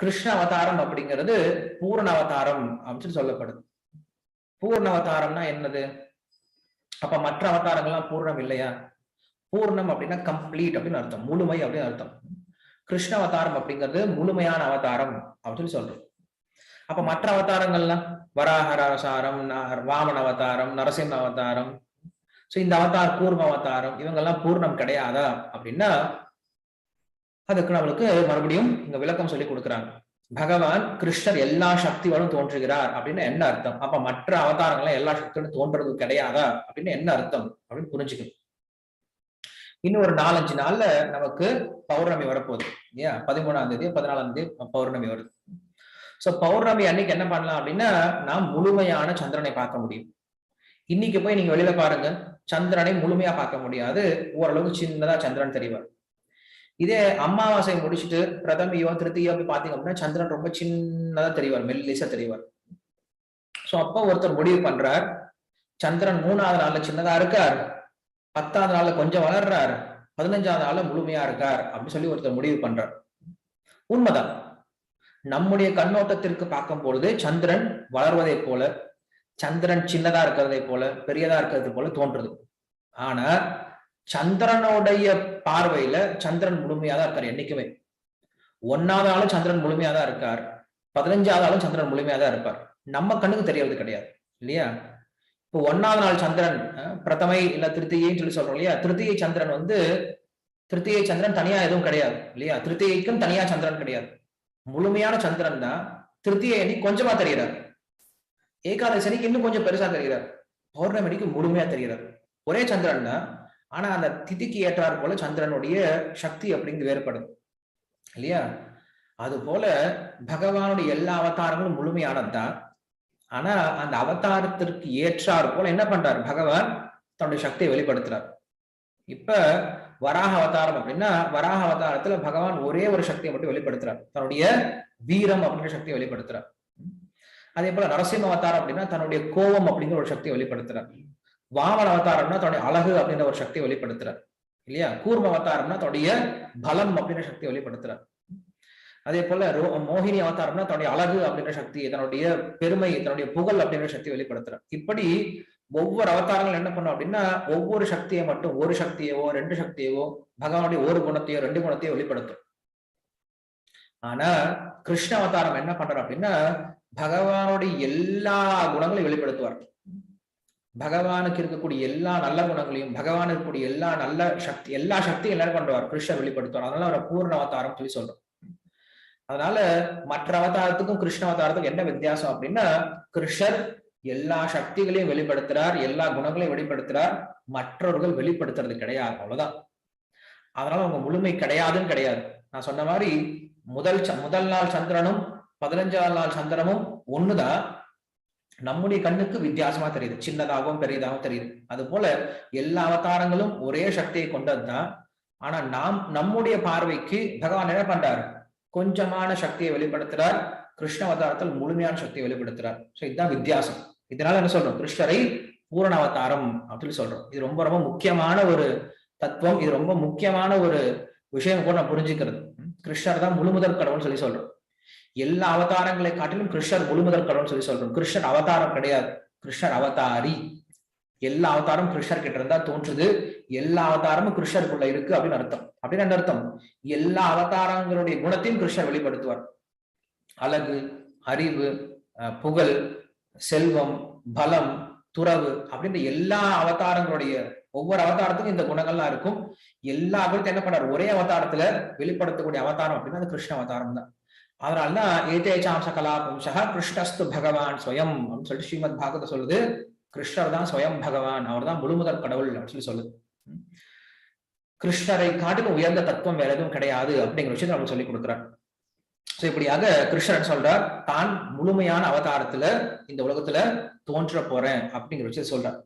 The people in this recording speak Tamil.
கிருஷ்ண அவதாரம் அப்படிங்கிறது பூர்ண அவதாரம் அப்படின்னு சொல்லப்படுது. பூர்ண அவதாரம்னா என்னது? அப்ப மற்ற அவதாரங்கள்லாம் பூர்ணம் இல்லையா? பூர்ணம் அப்படின்னா கம்ப்ளீட் அப்படின்னு அர்த்தம். முழுமை அப்படின்னு அர்த்தம். கிருஷ்ண அவதாரம் அப்படிங்கிறது முழுமையான அவதாரம் அப்படின்னு சொல்லி சொல்றோம். அப்ப மற்ற அவதாரங்கள்லாம் வராகர அவதாரம் வாமன் அவதாரம் நரசிம்ம அவதாரம் சோ இந்த அவதார் பூர்வ அவதாரம் இவங்கெல்லாம் பூர்ணம் கிடையாதா? அப்படின்னா அதுக்கு நம்மளுக்கு மறுபடியும் இங்க விளக்கம் சொல்லி கொடுக்குறாங்க. பகவான் கிருஷ்ணர் எல்லா சக்தியோடும் தோன்றுகிறார் அப்படின்னு என்ன அர்த்தம்? அப்ப மற்ற அவதாரங்கள்லாம் எல்லா சக்தியோடும் தோன்றது கிடையாதா? அப்படின்னு என்ன அர்த்தம்? அப்படின்னு புரிஞ்சுக்கணும். இன்னும் ஒரு நாலஞ்சு நாள்ல நமக்கு பௌர்ணமி வரப்போகுது இல்லையா? பதிமூணாம் தேதி பதினாலாம் தேதி பௌர்ணமி வருது. சோ பௌர்ணமி அன்னைக்கு என்ன பண்ணலாம் அப்படின்னா நாம் முழுமையான சந்திரனை பார்க்க முடியும். இன்னைக்கு போய் நீங்க வெளியில பாருங்க சந்திரனை முழுமையா பார்க்க முடியாது. ஓரளவுக்கு சின்னதா சந்திரன் தெரிவார். இதே அமாவாசை முடிச்சுட்டு பிரதமியோ திருத்தியோ போய் பாத்தீங்க அப்படின்னா சந்திரன் ரொம்ப சின்னதா தெரியவார் மெல்லிசா தெரிவார். சோ அப்போ ஒருத்தர் முடிவு பண்றார். சந்திரன் மூணாவது நாள்ல சின்னதா இருக்கார். பத்தாவது நாள்ல கொஞ்சம் வளர்றார். பதினஞ்சாவது நாள்ல முழுமையா இருக்கார் அப்படின்னு சொல்லி ஒருத்தர் முடிவு பண்றார். உண்மைதான். நம்முடைய கண்ணோட்டத்திற்கு பார்க்கும் பொழுது சந்திரன் வளர்வதை போல சந்திரன் சின்னதா இருக்கிறதை போல பெரியதா இருக்கிறது போல தோன்றுது. ஆனா சந்திரனுடைய பார்வையில சந்திரன் முழுமையா தான் இருக்கார் என்னைக்குமே. ஒன்னாவது ஆளும் சந்திரன் முழுமையா தான் இருக்கார். பதினஞ்சாவது ஆளும் சந்திரன் முழுமையா தான் இருப்பார். நம்ம கண்ணுக்கு தெரியறது கிடையாது இல்லையா? இப்போ ஒன்னாவது நாள் சந்திரன் பிரதமை இல்ல திருத்தியைன்னு சொல்லி சொல்றோம் இல்லையா? திருத்தியை சந்திரன் வந்து திருத்தியை சந்திரன் தனியா எதுவும் கிடையாது இல்லையா? திருத்தியைக்கும் தனியா சந்திரன் கிடையாது. முழுமையான சந்திரன் தான் திருத்தியை அன்னைக்கு கொஞ்சமா தெரிகிறார். ஏகாதசனிக்கு இன்னும் கொஞ்சம் பெருசா தெரிகிறார். பௌர்ணமிக்கு முழுமையா தெரிகிறார். ஒரே சந்திரன் தான் ஆனா அந்த திதிக்கு ஏற்றார் போல சந்திரனுடைய சக்தி அப்படிங்கிறது வேறுபடும். இல்லையா? அது போல பகவானுடைய எல்லா அவதாரங்களும் முழுமையானதுதான். ஆனா அந்த அவதாரத்திற்கு ஏற்றார் போல என்ன பண்றார்? பகவான் தன்னுடைய சக்தியை வெளிப்படுத்துறார். இப்ப வராக அவதாரம் அப்படின்னா வராக அவதாரத்துல பகவான் ஒரே ஒரு சக்தியை மட்டும் வெளிப்படுத்துறார். தன்னுடைய வீரம் அப்படிங்கிற சக்தியை வெளிப்படுத்துறார். அதே போல நரசிம்ம அவதாரம் அப்படின்னா தன்னுடைய கோபம் அப்படிங்கிற ஒரு சக்தியை வெளிப்படுத்துறார். வாமன அவதாரம்னா தன்னுடைய அழகு அப்படின்ற ஒரு சக்தியை வெளிப்படுத்துறார். இல்லையா? கூர்ம அவதாரம்னா தன்னுடைய பலம் அப்படின்ற சக்தியை வெளிப்படுத்துறார். அதே போல மோகினி அவதாரம்னா தன்னுடைய அழகு அப்படின்ற சக்தி தன்னுடைய பெருமை தன்னுடைய புகழ் அப்படின்ற சக்தி வெளிப்படுத்துறார். இப்படி ஒவ்வொரு அவதாரங்கள் என்ன பண்ணும் அப்படின்னா ஒவ்வொரு சக்தியை மட்டும் ஒரு சக்தியவோ ரெண்டு சக்தியவோ பகவானுடைய ஒரு குணத்தையோ ரெண்டு குணத்தையோ வெளிப்படுத்தும். ஆனா கிருஷ்ண அவதாரம் என்ன பண்றார் அப்படின்னா பகவானுடைய எல்லா குணங்களையும் வெளிப்படுத்துவார். பகவானுக்கு இருக்கக்கூடிய எல்லா நல்ல குணங்களையும் பகவான் இருக்கக்கூடிய எல்லா நல்ல சக்தி எல்லா சக்தியும் எல்லாரும் பண்ணுவார் கிருஷ்ணர் வெளிப்படுத்துவார். அதனால அவரை பூர்ண அவதாரம் சொல்லி சொல்றோம். அதனால மற்ற அவதாரத்துக்கும் கிருஷ்ண அவதாரத்துக்கும் என்ன வித்தியாசம் அப்படின்னா கிருஷ்ணர் எல்லா சக்திகளையும் வெளிப்படுத்துறார் எல்லா குணங்களையும் வெளிப்படுத்துறார். மற்றவர்கள் வெளிப்படுத்துறது கிடையாது. அவ்வளவுதான். அதனால அவங்க முழுமை கிடையாதுன்னு கிடையாது. நான் சொன்ன மாதிரி முதல் ச- முதல் நாள் சந்திரனும் பதினஞ்சாம் நாள் சந்திரனும் ஒண்ணுதான். நம்முடைய கண்ணுக்கு வித்தியாசமா தெரியுது. சின்னதாகவும் பெரியதாகவும் தெரியுது. அது போல எல்லா அவதாரங்களும் ஒரே சக்தியை கொண்டதுதான். ஆனா நாம் நம்முடைய பார்வைக்கு பகவான் என்ன பண்றாரு? கொஞ்சமான சக்தியை வெளிப்படுத்துறார். கிருஷ்ண அவதாரத்தில் முழுமையான சக்தியை வெளிப்படுத்துறார். சோ இதுதான் வித்தியாசம். இதனால என்ன சொல்றோம்? கிருஷ்ணரை பூரண அவதாரம் அப்படின்னு சொல்றோம். இது ரொம்ப ரொம்ப முக்கியமான ஒரு தத்துவம். இது ரொம்ப முக்கியமான ஒரு விஷயம் கூட நான் புரிஞ்சுக்கிறது. கிருஷ்ணர் தான் முழுமுதற் கடவுள்னு சொல்லி சொல்றோம். எல்லா அவதாரங்களை காட்டிலும் கிருஷ்ணர் முழுமுதல் கடவுள்னு சொல்லி சொல்றோம். கிருஷ்ணர் அவதாரம் கிடையாது. கிருஷ்ணர் அவதாரி. எல்லா அவதாரமும் கிருஷ்ணர் கிட்ட இருந்தா தோன்றுது. எல்லா அவதாரமும் கிருஷ்ணருக்குள்ள இருக்கு அப்படின்னு அர்த்தம். அப்படின்னு என்ன அர்த்தம்? எல்லா அவதாரங்களுடைய குணத்தையும் கிருஷ்ணர் வெளிப்படுத்துவார். அழகு அறிவு அஹ், புகழ் செல்வம் பலம் துறவு அப்படின்ற எல்லா அவதாரங்களுடைய ஒவ்வொரு அவதாரத்துக்கும் இந்த குணங்கள்லாம் இருக்கும். எல்லா குணத்தையும் என்ன பண்ணார்? ஒரே அவதாரத்துல வெளிப்படுத்தக்கூடிய அவதாரம் அப்படின்னா அது கிருஷ்ண அவதாரம் தான் அதனாலதான் ஏதேச்சாம் கலா பும்சா கிருஷ்ணஸ்து பகவான் ஸ்வயம் அப்படின்னு சொல்லிட்டு ஸ்ரீமத் பாகவத சொல்லுது. கிருஷ்ணர் தான் ஸ்வயம் பகவான் அவர் தான் முழுமுதற் கடவுள் அப்படின்னு சொல்லி சொல்லுது. கிருஷ்ணரை காட்டிலும் உயர்ந்த தத்துவம் வேற எதுவும் கிடையாது அப்படிங்கிற விஷயத்தை நம்ம சொல்லி கொடுக்குறார். சோ இப்படியாக கிருஷ்ணன் சொல்றார் தான் முழுமையான அவதாரத்துல இந்த உலகத்துல தோன்ற போறேன் அப்படிங்கிற விஷயத்தை சொல்றார்.